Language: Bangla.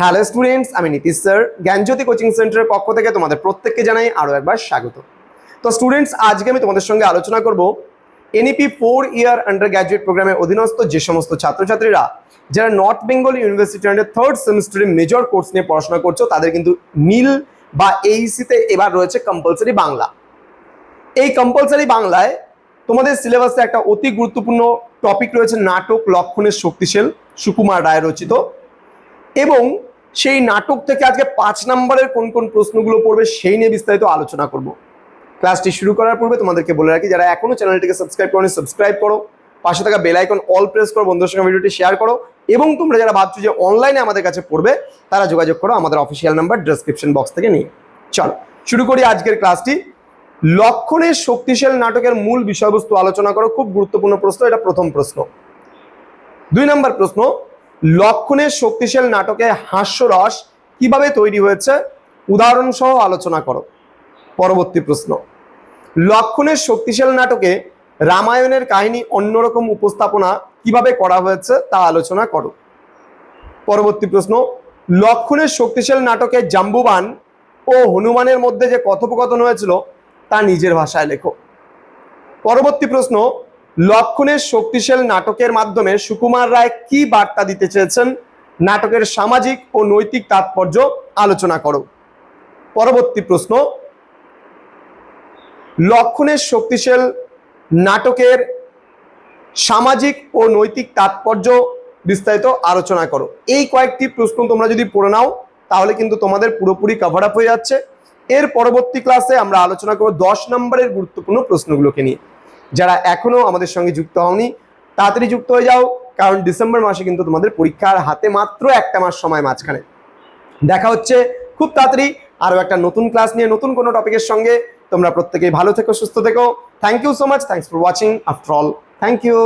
হ্যালো স্টুডেন্টস, আমি নীতিশ স্যার। জ্ঞানজ্যোতি কোচিং সেন্টারের পক্ষ থেকে তোমাদের প্রত্যেককে জানাই আরও একবার স্বাগত। তো স্টুডেন্টস, আজকে আমি তোমাদের সঙ্গে আলোচনা করব NEP four year undergraduate প্রোগ্রামের অধীনস্থ যে সমস্ত ছাত্রছাত্রীরা যারা North Bengal University under third সেমিস্টারে মেজর কোর্স নিয়ে পড়াশোনা করছ, তাদের কিন্তু নীল বা এইসিতে এবার রয়েছে কম্পালসারি বাংলা। এই কম্পালসারি বাংলায় তোমাদের সিলেবাসে একটা অতি গুরুত্বপূর্ণ টপিক রয়েছে নাটক, লক্ষণের শক্তিশীল, সুকুমার রায় রচিত। এবং সেই নাটক থেকে আজকে পাঁচ নম্বরের কোন কোন প্রশ্নগুলো পড়বে সেই নিয়ে বিস্তারিত আলোচনা করব। ক্লাসটি শুরু করার পূর্বে তোমাদেরকে বলে রাখি, যারা এখনও চ্যানেলটিকে সাবস্ক্রাইব করো সাবস্ক্রাইব করো। পাশে থাকা বেল আইকন অল প্রেস করো, বন্ধুদের সঙ্গে ভিডিওটি শেয়ার করো। এবং তোমরা যারা ভাবছ যে অনলাইনে আমাদের কাছে পড়বে, তারা যোগাযোগ করো আমাদের অফিসিয়াল নাম্বার ডেসক্রিপশন বক্স থেকে নিয়ে। চলো, শুরু করি আজকের ক্লাসটি। লক্ষণের শক্তিশাল নাটকের মূল বিষয়বস্তু আলোচনা করো, খুব গুরুত্বপূর্ণ প্রশ্ন, এটা প্রথম প্রশ্ন। দুই নম্বর প্রশ্ন লক্ষণের শক্তিশাল নাটকে হাস্যরস কীভাবে তৈরি হয়েছে? উদাহরণ সহ আলোচনা করো। পরবর্তী প্রশ্ন। লক্ষণের শক্তিশাল নাটকে রামায়ণের কাহিনী অন্যরকম উপস্থাপনা কীভাবে করা হয়েছে তা আলোচনা করো। পরবর্তী প্রশ্ন। লক্ষণের শক্তিশাল নাটকে জাম্বুবান ও হনুমানের মধ্যে যে কথোপকথন হয়েছিল তা নিজের ভাষায় লেখো। পরবর্তী প্রশ্ন। লক্ষণের শক্তিশাল নাটকের মাধ্যমে সুকুমার রায় কি বার্তা দিতে চেয়েছেন? নাটকের সামাজিক ও নৈতিক তাৎপর্য আলোচনা করো। পরবর্তী প্রশ্ন। লক্ষণের শক্তিশাল নাটকের সামাজিক ও নৈতিক তাৎপর্য বিস্তারিত আলোচনা করো। এই কয়েকটি প্রশ্ন তোমরা যদি পড়ে নাও, তাহলে কিন্তু তোমাদের পুরোপুরি কভার আপ হয়ে যাচ্ছে। এর পরবর্তী ক্লাসে আমরা আলোচনা করব দশ নম্বরের গুরুত্বপূর্ণ প্রশ্নগুলোকে নিয়ে। যারা এখনও আমাদের সঙ্গে যুক্ত হওনি, তাড়াতাড়ি যুক্ত হয়ে যাও, কারণ ডিসেম্বর মাসে কিন্তু তোমাদের পরীক্ষার হাতে মাত্র একটা মাস সময় মাঝখানে। দেখা হচ্ছে খুব তাড়াতাড়ি আরও একটা নতুন ক্লাস নিয়ে, নতুন কোনো টপিকের সঙ্গে। তোমরা প্রত্যেকেই ভালো থেকো, সুস্থ থেকো। Thank you so much thanks for watching after all thank you